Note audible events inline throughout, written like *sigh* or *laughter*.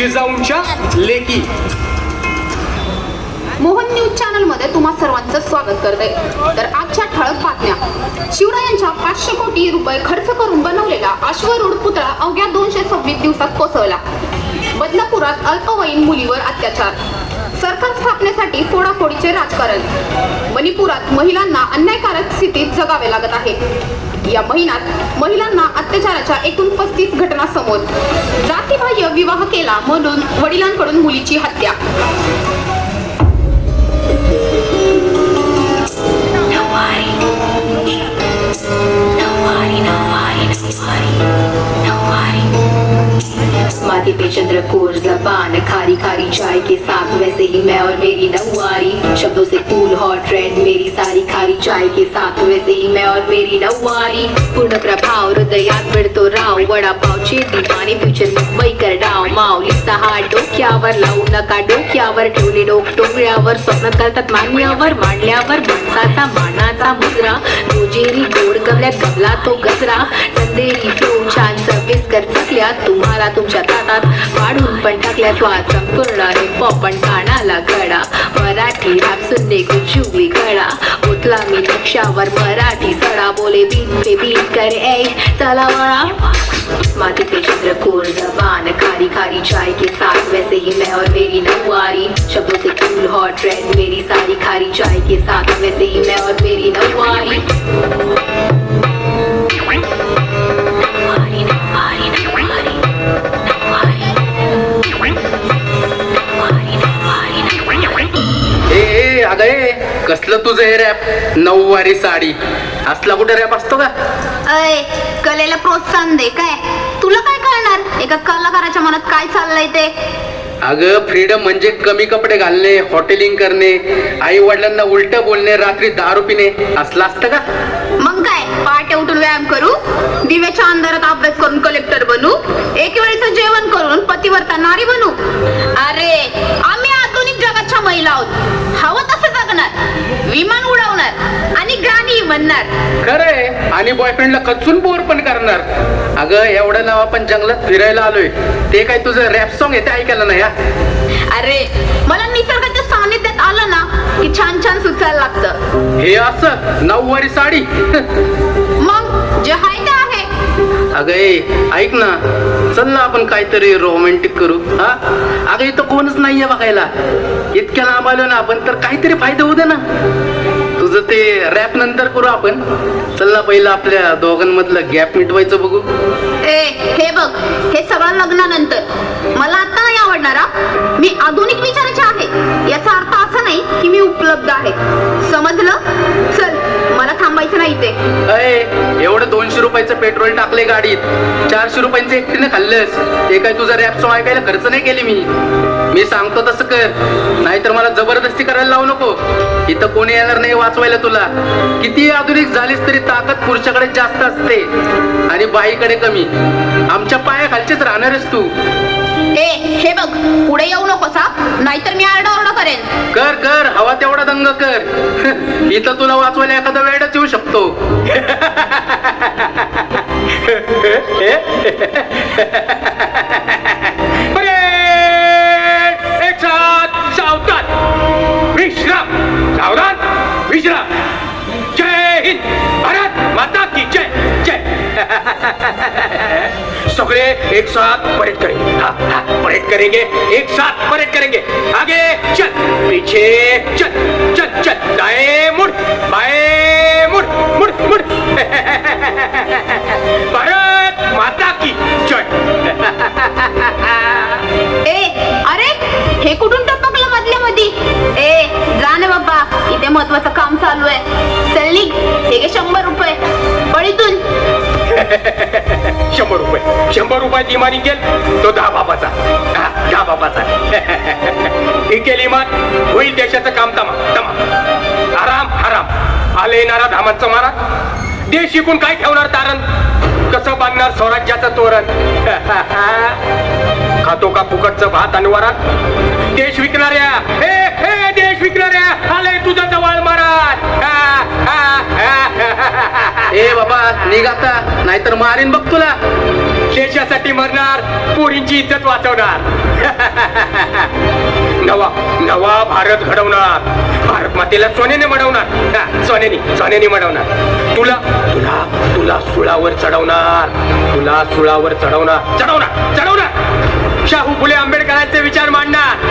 जिजाऊंच्या लेकी. मोहन न्यूज चॅनलमध्ये तुम्हा सर्वांचं स्वागत करते. तर आजच्या ठळक बातम्या. शिवरायांच्या पाचशे कोटी रुपये खर्च करून बनवलेला अश्वरूढ पुतळा अवघ्या दोनशे सव्वीस दिवसात कोसळला. बदलापुरात अल्पवयीन मुलीवर अत्याचार. सरकार स्थापनेसाठी फोडाफोडीचे राजकारण. मणिपुरात महिलांना अन्यायकारक स्थितीत जगावे लागत आहे. या महिन्यात महिलांना अत्याचाराच्या एकूण पस्तीस घटना समोर जातीबाह्य विवाह केला म्हणून वडिलांकडून मुलीची हत्या Nobody. Nobody, nobody, nobody. के माथे पे चंद्रकोर जबान खारी खारी चाय के साथ वैसे ही मैं और मेरी नौवारी शब्दों से कूल हॉट ट्रेंड मेरी सारी खारी चाय के साथ वैसे ही मैं और मेरी नौवारी पूर्ण प्रभाव हृदयात मिळतो राव वडापावचे दीपाने फ्युचर मुंबईकर डाव। माऊलीचा हात डोक्यावर लावू नका डोक्यावर ठेवले डोक डोंगऱ्यावर स्वप्न करतात मान्यावर मांडल्यावर माणसाचा मानाचा मुजरा रोजेरी गोड गमल्यात गमला तो गजरा। चंदेरी फ्लो छान सर्विस कर चकल्या तुम्हाला तुमच्या ताटात वाढून पण टाकल्या स्वाद संपूर्ण हे पॉपण कानाला गडा मराठी रॅप सुनने गुजुली गडा उतला मी नक्षावर मराठी. सडा बोले बीट पे बीट कर ए चला वळा. माथे पे चंद्रकोर जबान. खारी खारी चाय के साथ वैसे ही मैं और मेरी नौवारी शब्दों से कूल हॉट रेड मेरी सारी खारी चाय के साथ वैसे ही मैं और मेरी नौवारी अगं कसलं तुझं हे रॅप नऊवारी साडी. असला कुठे रॅप असतो का? अय कलेला प्रोत्साहन दे काय? तुला काय कळणार? एका कलाकाराच्या मनात काय चाललंय ते? अगं फ्रीडम म्हणजे कमी कपडे घालणे हॉटेलिंग करणे आई वडिलांना उलट बोलणे रात्री दारू पिणे असलं असतं का? मग काय पहाटे उठून व्यायाम करू? दिव्याच्या अंधारात अभ्यास करून कलेक्टर बनू? एक वेळेचं जेवण करून पतिवर्ता नारी बनू? अरे आम्ही महिला आहोत हवं तसं जगणार विमान उडवणार आणि गाणी म्हणणार खरंय. आणि बॉयफ्रेंडला खचून बोर पण करणार. अगं एवढं नाव आपण जंगलात फिरायला आलोय. ते काय तुझं रॅप सॉंग आहे ते ऐकायला नाही हा? अरे मला निसर्गाच्या सानिध्यात आलं ना की छान छान सुचायला लागतं. हे असं नऊवारी साडी. *laughs* मग जे ते आहे अगं ऐक ना. चल ना आपण काहीतरी रोमॅन्टिक करू हा? अगं इथं कोणच नाहीये बघायला. इतक्या लांब आलो ना आपण तर काहीतरी फायदा होऊ दे ना. तुझं ते रॅप नंतर करू आपण. चल ना पहिलं आपल्या दोघांमधलं गॅप मिटवायचं बघू. ए हे बघ हे सगळं लग्नानंतर. मला आता नाही आवडणार हा. मी आधुनिक विचाराचे आहे. याचा अर्थ असा नाही की मी उपलब्ध आहे. समजलं? चल. थांबायचं नाही ते अय एवढं दोनशे रुपयाचं पेट्रोल टाकले गाडीत. चारशे रुपयांचं एकटीने खाल्लंस. ते काय तुझा रॅप सॉंग ऐकायला खर्च नाही केली मी. मी सांगतो तसं कर. नाहीतर मला जबरदस्ती करायला लावू नको. इथं कोणी येणार नाही वाचवायला तुला. किती आधुनिक झालीस तरी ताकद पुरुषाकडे जास्त असते. आणि बाईकडे कमी. आमच्या पायाखालचेच राहणारच तू. ए हे बघ पुढे येऊ नकोस हा. नाहीतर मी आरडाओरडा करेन. कर कर हवा तेवढा दंग कर. *laughs* इथं तुला वाचवायला एखादा वेळच येऊ शकतो. *laughs* सगळे एक साथ परेड करेंगे। हाँ हाँ परेड करेंगे एक साथ परेड करेंगे। आगे चल पीछे चल चल चल दाएं मुड़ बाएं मुड़ मुड़ मुड़। *laughs* भारत माता की जय। *laughs* ए अरे हे कुठून टपकलं मधल्या मधी? ए जा ना बाबा इथे महत्वाचं काम चालू आहे. चल *laughs* शंभर रुपये. शंभर रुपयात इमान निघेल तो दहा बापाचा. दहा बापाचा. *laughs* ही केली इमान होईल देशाचं काम तमा तमा. आराम आराम. आले येणारा धामांचा मारा. देश शिकून काय ठेवणार तारण? कसं बांधणार स्वराज्याचं तोरण? *laughs* खातो का फुकटचं भात आणि वरण? देश विकणाऱ्या हे हे देश विकणाऱ्या आले तुझा जवळ हा. ए बाबा निघ आता नाहीतर मारीन बघ तुला. देशासाठी मरणार पोरींची इज्जत वाचवणार. नवा नवा भारत घडवणार. भारत मातेला सोन्याने मडवणार. सोन्याने सोन्याने मडवणार. तुला तुला तुला सुळावर चढवणार. तुला सुळावर चढवणार. चढवणार चढवणार. शाहू फुले आंबेडकरांचे विचार मांडणार.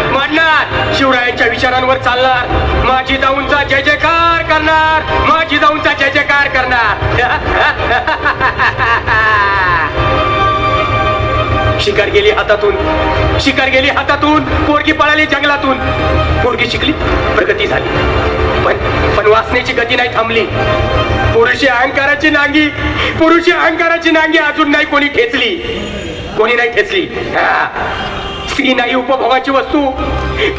शिवरायांच्या विचारांवर चालणार. माझी जाऊनचा जय जयकार करणार. माझी जाऊनचा जय जयकार करणार. *laughs* शिकार गेली हातातून. शिकार गेली हातातून. पोरगी पळाली जंगलातून. पोरगी शिकली प्रगती झाली. पण पण वासनेची गती नाही थांबली. पुरुषी अहंकाराची नांगी. पुरुषी अहंकाराची नांगी अजून नाही कोणी ठेचली कोणी नाही ठेचली हा. नाही उपभोगाची वस्तू.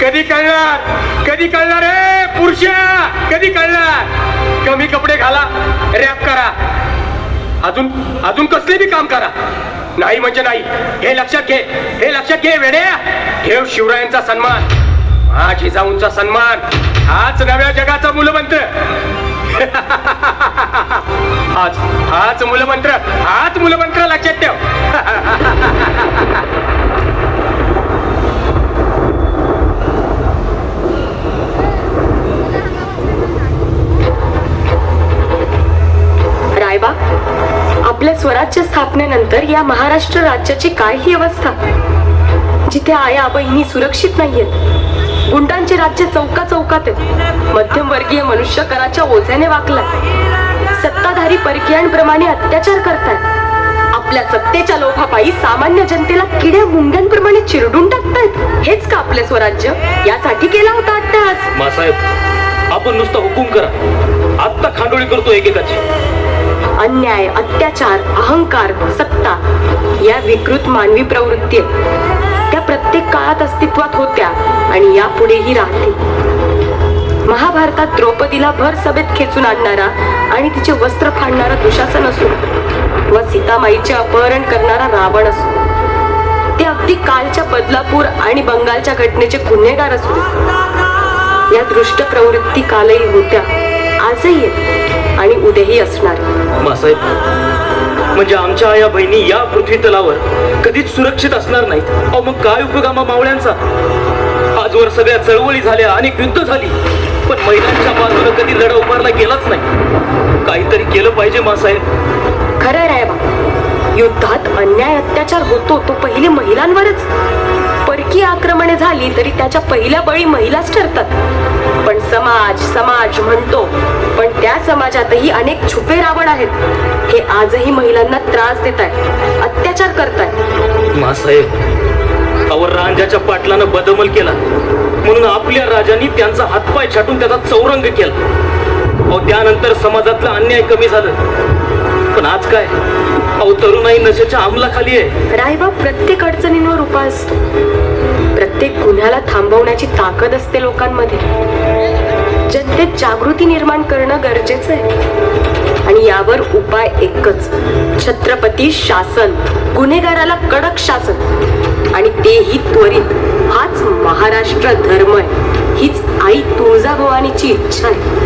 कधी कळणार? कधी कळणार रे पुरुषा? कधी कळणार? कमी कपडे घाला रॅप करा. अजून अजून कसले बी काम करा. नाही म्हणजे नाही. हे लक्षात घे. हे लक्षात घे वेड्या. ठेव शिवरायांचा सन्मान. हा जिजाऊंचा सन्मान. हाच नव्या जगाचा मूलमंत्र. *laughs* हाच हाच मूलमंत्र. हाच मूलमंत्र लक्षात ठेव. *laughs* रायबा आपल्या स्वराज्य स्थापनेनंतर या महाराष्ट्र राज्याची काय ही अवस्था जिथे आया बहिणी सुरक्षित नाहीयेत गुंडांचे राज्य चौका चौकात आहे मध्यमवर्गीय मनुष्य कराच्या ओझ्याने वाकलाय सत्ताधारी परकीयांप्रमाणे अत्याचार करतायत आपल्या सत्तेच्या लोभापायी सामान्य जनतेला किड्या मुंग्यांप्रमाणे चिरडून टाकतायत. हेच का आपले स्वराज्य? यासाठी केला होता अट्टहास. मासाहेब आपण नुसता हुकूम करा. आत्ता खांडोळी करतो एकेकाची. अन्याय अत्याचार अहंकार सत्ता या विकृत मानवी प्रवृत्ती त्या प्रत्येक काळात अस्तित्वात होत्या आणि यापुढेही राहतील. महाभारतात द्रौपदीला भर सभेत खेचून आणणारा आणि तिचे वस्त्र फाडणारा दुशासन असो व सीतामाईचे अपहरण करणारा रावण असो ते अगदी कालच्या बदलापूर आणि बंगालच्या घटनेचे गुन्हेगार असो या दृष्ट प्रवृत्ती कालही होत्या आजही आहेत. आणि उद्याही असणार. मासाहेब म्हणजे आमच्या आया बहिणी या पृथ्वी तलावर कधीच सुरक्षित असणार नाहीत. अहो मग काय उपयोग आम्हा मावळ्यांचा? आजवर सगळ्या चळवळी झाल्या अनेक युद्ध झाली. पण महिलांच्या बाजूने कधी लढा उभारला गेलाच नाही. काहीतरी केलं पाहिजे मासाहेब. खरं आहे बा युद्धात अन्याय अत्याचार होतो तो पहिले महिलांवरच. इतकी आक्रमणे झाली तरी त्याच्या पहिल्या बळी महिलाच ठरतात. पण समाज समाज म्हणतो पण त्या समाजातही अनेक छुपे रावण आहेत. हे आजही महिलांना त्रास देत आहेत अत्याचार करतात मासाहेब अवर रांजाच्या पाटलानं बदमल केला. म्हणून आपल्या राजांनी त्यांचा हातपाय छाटून त्याचा चौरंग केला. त्यानंतर समाजातलं अन्याय कमी झालं. पण आज काय? अहो तरुणाई नशेच्या अंमलाखाली आहे. रायबा प्रत्येक अडचणींवर उपाय असतो प्रत्येक गुन्ह्याला थांबवण्याची ताकद असते लोकांमध्ये. जनतेत जागृती निर्माण करणं गरजेचं आहे. आणि यावर उपाय एकच. छत्रपती शासन गुन्हेगाराला कडक शासन. आणि तेही त्वरित. हाच महाराष्ट्र धर्म आहे. हीच आई तुळजाभवानीची इच्छा आहे.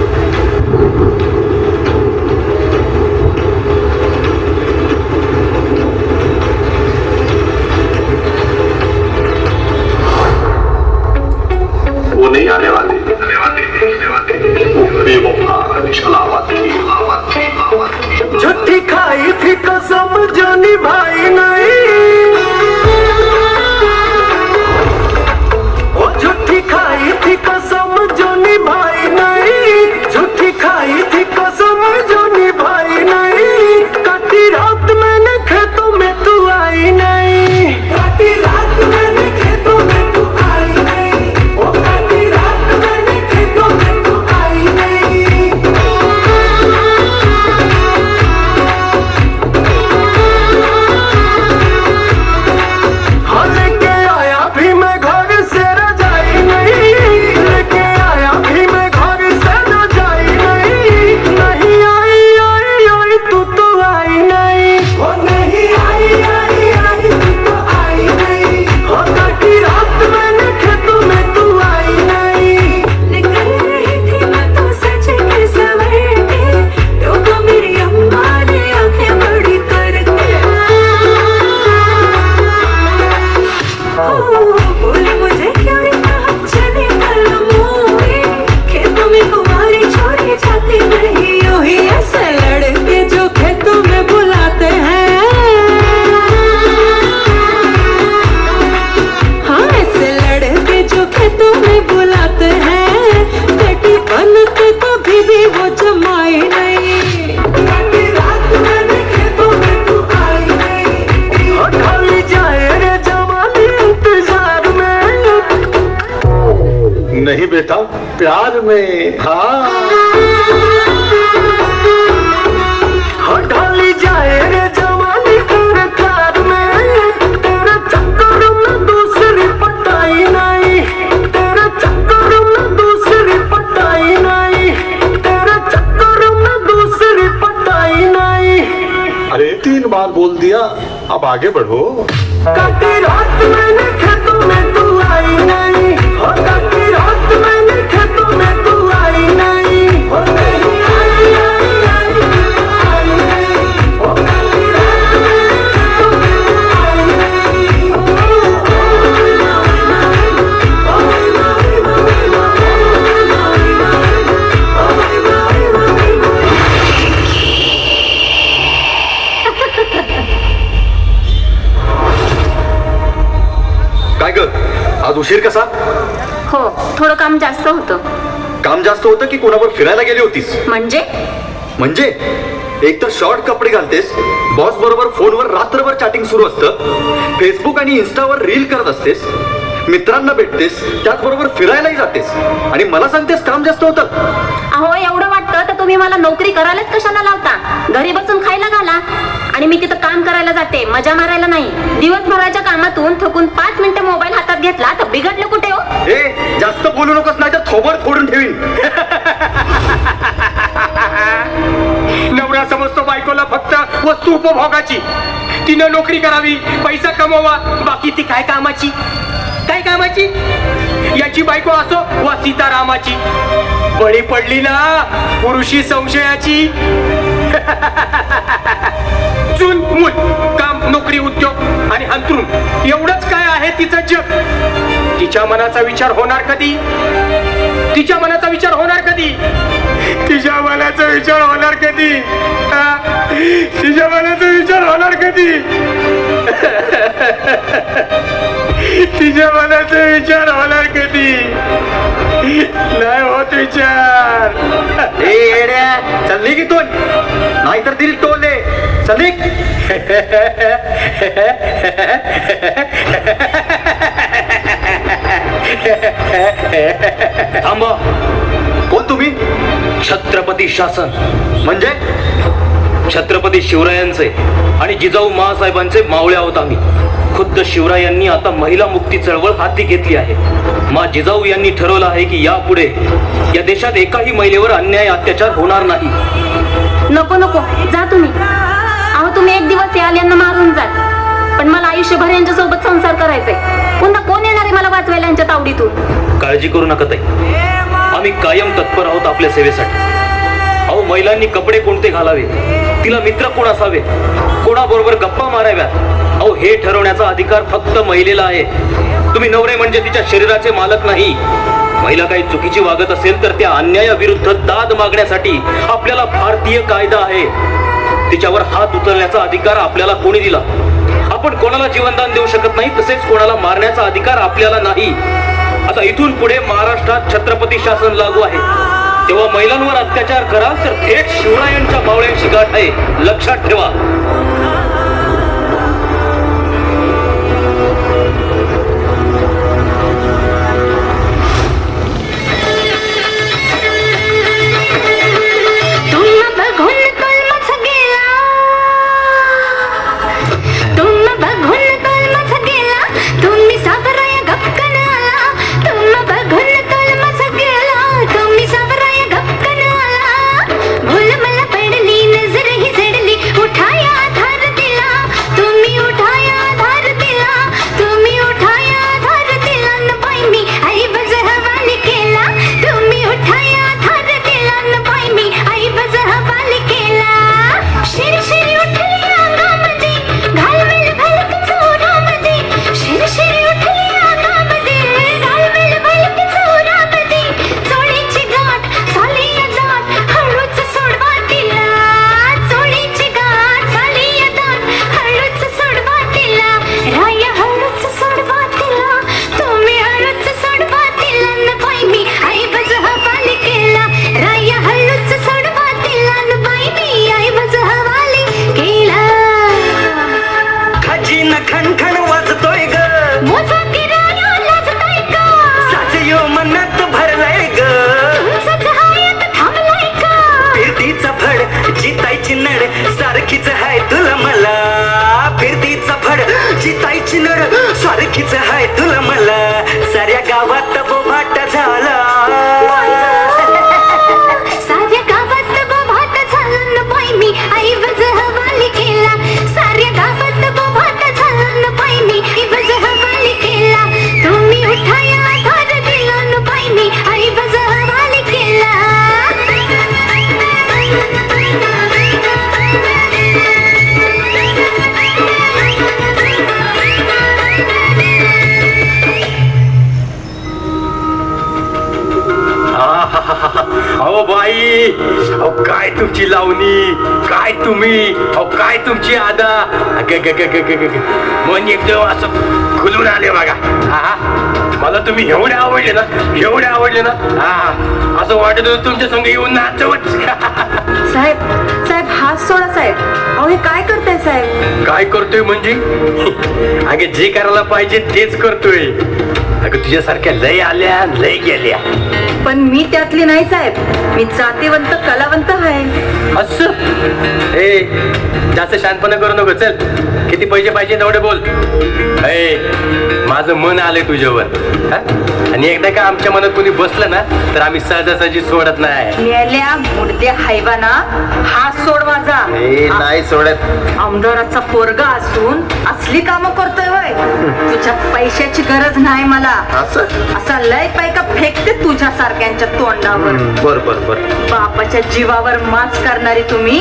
बार बोल दिया अब आगे बढ़ो। काटी रात मैंने खेतों में तू आई नहीं। आज उशीर कसा? हो थोडं काम जास्त होतं. काम जास्त होतं की कोणावर फिरायला गेली होतीस? म्हणजे? म्हणजे? एक तर शॉर्ट कपडे घालतेस बॉस बरोबर फोनवर रात्रभर चॅटिंग सुरू असतं फेसबुक आणि इन्स्टावर रील करत असतेस मित्रांना भेटतेस त्याचबरोबर फिरायलाही जातेस. आणि मला सांगतेस काम जास्त होतं. अहो एवढं वाटतं? तर तुम्ही मला नोकरी करायलाच कशाला लावता? घरी बसून खायला घाला. आणि मी तिथं काम करायला जाते मजा मारायला नाही. दिवसभराच्या कामातून थकून पाच मिनिटं मोबाईल हातात घेतला तर बिघडलं कुठे हो? ए जास्त बोलू नकोस नाही तर थोबड फोडून ठेवीन. नवरा समजतो बायकोला फक्त वस्तू उपभोगाची. तिनं नोकरी करावी पैसा कमवावा बाकी ती काय कामाची? कामाची? याची बायको असो वा सीतारामाची. बळी पडली ना पुरुषी संशयाची. *laughs* चून मूल काम नोकरी उद्योग आणि अंतरून एवढंच काय आहे तिचं जग? तिच्या मनाचा विचार होणार कधी? तिच्या मनाचा विचार होणार कधी? तिच्या मनाचा विचार होणार कधी? तिच्या मनाचा विचार होणार कधी? *laughs* तिच्या मनाचा विचार होणार कधी? नाही होत विचार. चल्ली की तू? नाहीतर दिल टोले चल्ली थांबा. कोण तुम्ही? छत्रपती शासन. म्हणजे? छत्रपती शिवरायांचे आणि जिजाऊ महासाहेबांचे मावळे आहोत आम्ही. खुद्द शिवरायांनी आता महिला मुक्ती चळवळ हाती घेतली आहे. मा जिजाऊ यांनी ठरवलं आहे की यापुढे या देशात एकाही महिलेवर अन्याय अत्याचार होणार नाही. नको नको. जा तुम्ही. अहो तुम्ही एक दिवस याल यांना मारून जा. पण मला आयुष्यभर यांच्या सोबत संसार करायचाय. पुन्हा कोण येणार आहे मला वाचवायला यांच्या तावडीतून? काळजी करू नका ताई. आम्ही कायम तत्पर आहोत आपल्या सेवेसाठी. अहो महिलांनी कपडे कोणते घालावे? तिला मित्र कोण असावे? कोणाबरोबर गप्पा माराव्यात? अहो हे ठरवण्याचा अधिकार फक्त महिलेला आहे. तुम्ही नवरे म्हणजे तिच्या शरीराचे मालक नाही. महिला काही चुकीची वागत असेल तर त्या अन्यायाविरुद्ध दाद मागण्यासाठी आपल्याला भारतीय कायदा आहे. तिच्यावर हात उचलण्याचा अधिकार आपल्याला कोणी दिला? आपण कोणाला जीवनदान देऊ शकत नाही तसेच कोणाला मारण्याचा अधिकार आपल्याला नाही. आता इथून पुढे महाराष्ट्रात छत्रपती शासन लागू आहे. तेव्हा महिलांवर अत्याचार कराल तर थेट शिवरायांच्या मावळ्यांची गाठ आहे. लक्षात ठेवा. तुमची लावणी. काय तुम्ही? अहो काय तुमची आदा. मन एकदम असं खुलून आले बघा. हा. मला तुम्ही एवढे आवडले ना एवढे आवडले ना. हा हा. असं वाटत होतं तुमच्या संग येऊन नाचवत. साहेब साहेब हात सोडा साहेब. अहो हे काय करताय साहेब? काय करतोय म्हणजे? अगे जे करायला पाहिजे तेच करतोय. अगं तुझ्यासारख्या लय आल्या लय गेल्या. पण मी त्यातली नाही साहेब. मी जातीवंत कलावंत आहे. असं? ए जास्त शांतपणा करू नको चल. किती पैसे पाहिजे तेवढे बोल. ए माझं मन आलंय तुझ्यावर. हा? आणि एकदा का आमच्या मनात कोणी बसलं ना तर आम्ही सहजासहजी सोडत नाही. मेल्या मुडद्या हायवाना हात सोड माझा. ए, नाही सोडत. आमदाराचा पोरगा असून असली कामं करतोय वय तुझ्या पैशाची गरज नाही मला. असं? असा लय पैका फेकते तुझ्या सारख्यांच्या तोंडावर. बर बर बर. बापाच्या जीवावर माच करणारी तुम्ही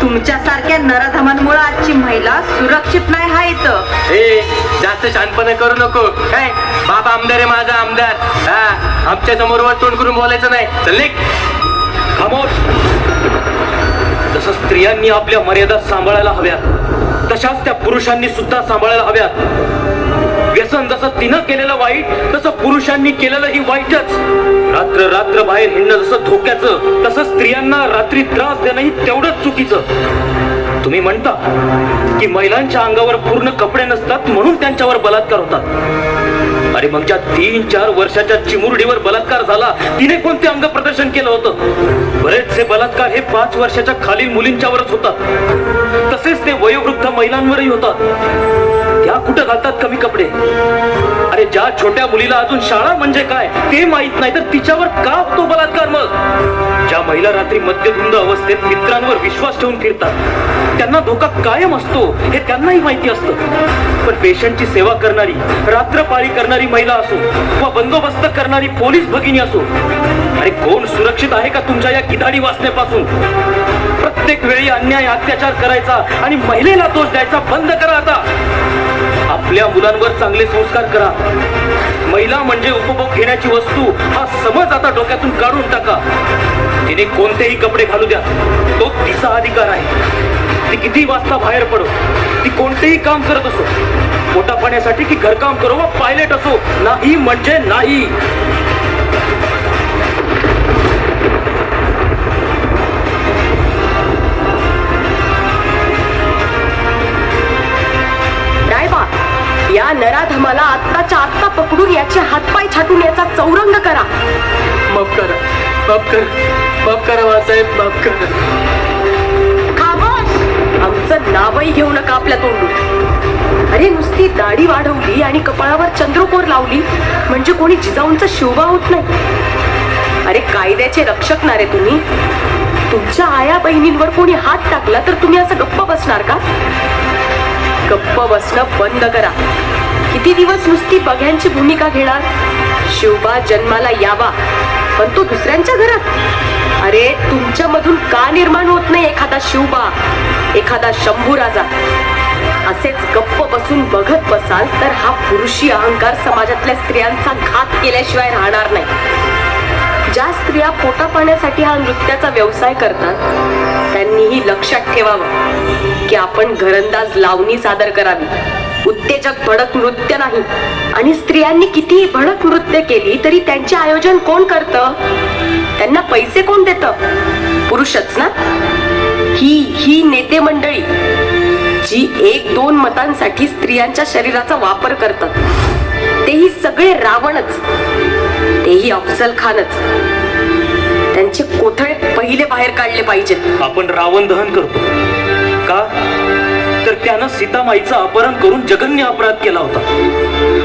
तुमच्या सारख्या नराधमांमुळे आजची महिला सुरक्षित नाही हा इथं. ए जास्त शांतपणा करू नको. काय? बाबा आमदार आहे माझा आमदार. हा आमच्यासमोर वर तोंड करून बोलायचं नाही. चल निघ. खामोश जसं स्त्रियांनी आपल्या मर्यादा सांभाळायला हव्यात तशाच त्या पुरुषांनी सुद्धा सांभाळायला हव्यात. व्यसन जसं तिनं केलेलं वाईट तसं पुरुषांनी केलेलंही वाईटच. रात्र रात्र बाहेर हिंडणं जसं धोक्याचं तसं स्त्रियांना रात्री त्रास देणंही तेवढंच चुकीचं. तुम्ही म्हणता की महिलांच्या अंगावर पूर्ण कपडे नसतात म्हणून त्यांच्यावर बलात्कार होतात. अरे मग ज्या तीन चार वर्षाच्या चिमुरडीवर बलात्कार झाला तिने कोणते अंग प्रदर्शन केलं होतं? बरेचसे बलात्कार हे पाच वर्षाच्या खालील मुलींच्यावरच होतात. तसेच ते वयोवृद्ध महिलांवरही होतात. कुठं घालतात कमी कपडे? अरे ज्या छोट्या मुलीला अजून शाळा म्हणजे काय ते माहीत नाही तर तिच्यावर का होतो बलात्कार मग? ज्या महिला रात्री मद्यधुंद अवस्थेत मित्रांवर विश्वास ठेवून फिरतात त्यांना धोका कायम असतो हे त्यांनाही माहिती असतं. पण पेशंटची सेवा करणारी रात्रपाळी करणारी महिला असो वा बंदोबस्त करणारी पोलीस भगिनी असो अरे कोण सुरक्षित आहे का तुमच्या या किधाडी वाचण्यापासून प्रत्येक वेळी अन्याय अत्याचार करायचा आणि महिलेला दोष द्यायचा बंद करा आता. आपल्या मुलांवर चांगले संस्कार करा. महिला म्हणजे उपभोग घेण्याची वस्तू. हा समज आता डोक्यातून काढून टाका. तिने कोणतेही कपडे घालू द्या. तो तिचा अधिकार आहे. ती किती वाजता बाहेर पडो. ती कोणतेही काम करत असो. पोटा पाण्यासाठी की घरकाम करो वा पायलट असो. नाही म्हणजे नाही. नराधमाला आत्ताच्या आत्ता पकडून याचे हातपाय छाटून याचा चौरंग करा. माफ करा. माफ करा. माफ करा बाळासाहेब माफ करा. खामोश! आमचं नावही घेऊ नका आपल्या तोंडून. अरे नुसती दाढी वाढवली आणि कपाळावर चंद्रकोर लावली म्हणजे कोणी जिजाऊंचा शिवबा होत नाही. अरे कायद्याचे रक्षक ना रे तुम्ही. तुमच्या आया बहिणींवर कोणी हात टाकला तर तुम्ही असं गप्प बसणार का? गप्प बसणं बंद करा. किती दिवस नुसती बघ्यांची भूमिका घेणार? शिवबा जन्माला यावा पण तो दुसऱ्यांच्या घरात? अरे तुमच्या मधून का निर्माण होत नाही एखादा शिवबा? एखादा शंभू राजा? असेच गप्प बसून बघत बसाल तर हा पुरुषी अहंकार समाजातल्या स्त्रियांचा घात केल्याशिवाय राहणार नाही. ज्या स्त्रिया पोटा पाण्यासाठी हा नृत्याचा व्यवसाय करतात त्यांनीही लक्षात ठेवावं की आपण घरंदाज लावणी सादर करावी. उत्तेजक भडक नृत्य नाही. आणि स्त्रियांनी कितीही भडक नृत्य केली तरी त्यांचे आयोजन कोण करतं? त्यांना पैसे कोण देत? पुरुषच ना? ही ही नेते मंडळी जी एक दोन मतांसाठी स्त्रियांच्या शरीराचा वापर करतात. तेही सगळे रावणच. तेही अफजल खानच त्यांचे कोथळे पहिले बाहेर काढले पाहिजेत. आपण रावण दहन करतो. का? त्यानं सीतामाईचं अपहरण करून जगन्य अपराध केला होता.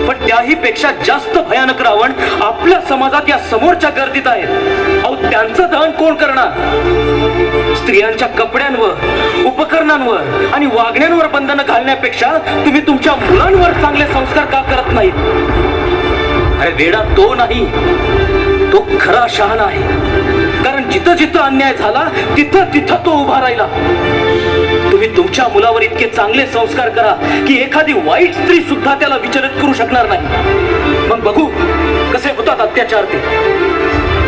पण त्याही पेक्षा जास्त भयानक रावण आपल्या समाजात या समोरच्या गर्दीत आहेत. अहो त्यांचं दहन कोण करणार? स्त्रियांच्या कपड्यांवर उपकरणांवर आणि वागण्यांवर बंधनं घालण्यापेक्षा तुम्ही तुमच्या मुलांवर चांगले संस्कार का करत नाहीत? अरे वेडा तो नाही. तो खरा शहाणा आहे. कारण जिथं जिथं अन्याय झाला तिथं तिथं तो उभा राहिला. तुम्ही तुमच्या मुलावर इतके चांगले संस्कार करा की एखादी वाईट स्त्री सुद्धा त्याला विचलित करू शकणार नाही. मग बघू कसे होतात अत्याचार ते.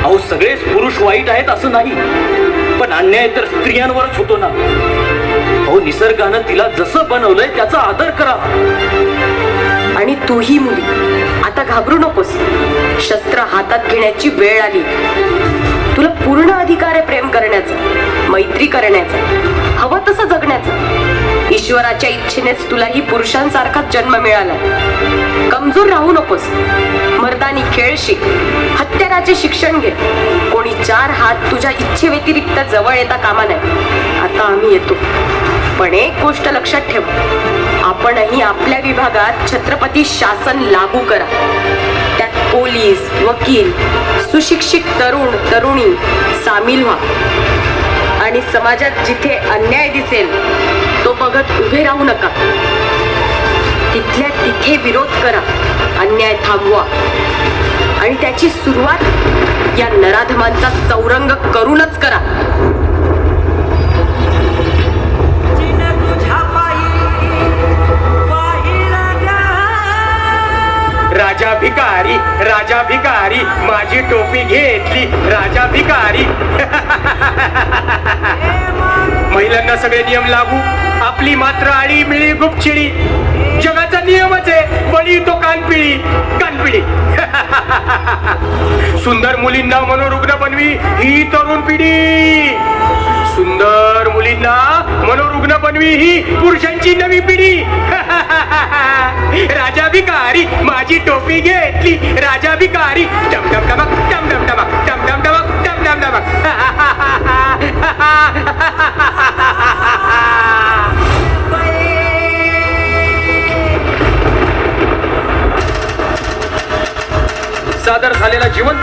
अहो सगळेच पुरुष वाईट आहेत असं नाही पण अन्याय तर स्त्रियांवरच होतो ना. अहो निसर्गानं तिला जसं बनवलंय त्याचा आदर करा. आणि तूही मुली आता घाबरू नकोस. शस्त्र हातात घेण्याची वेळ आली. तुला पूर्ण अधिकार आहे प्रेम करण्याचा मैत्री करण्याचा हवं तसं जगण्याचं. ईश्वराच्या इच्छेनेच तुलाही पुरुषांसारखाच जन्म मिळाला. कमजोर राहू नकोस. मर्दानी खेळ शिक हत्याराचे शिक्षण घे. कोणी चार हात तुझ्या इच्छे व्यतिरिक्त जवळ येता कामा नाही आता आम्ही येतो. पण एक गोष्ट लक्षात ठेव. आपणही आपल्या विभागात छत्रपती शासन लागू करा. पोलीस वकील सुशिक्षित तरुण तरुणी सामील व्हा. आणि समाजात जिथे अन्याय दिसेल तो बघत उभे राहू नका. तिथल्या तिथे विरोध करा अन्याय थांबवा. आणि त्याची सुरुवात या नराधमांचा चौरंग करूनच करा. राजा भिकारी राजा भिकारी माझी टोपी घेतली राजा भिकारी. *laughs* महिलांना सगळे नियम लागू. आपली मात्र आळी मिळी गुपचिडी जगाचा नियमच आहे बळी तो कानपिळी कानपिळी. *laughs* सुंदर मुलींना मनोरुग्ण बनवी ही तरुण पिढी. सुंदर मुलींना मनोरुग्ण बनवी ही पुरुषांची नवी पिढी. *laughs* राजा भिकारी माझी टोपी घेतली. राजा भिकारी. टम टम टमक टम टम टमक टम टम टमक टम टम टमक. *laughs* सादर झालेला जिवंत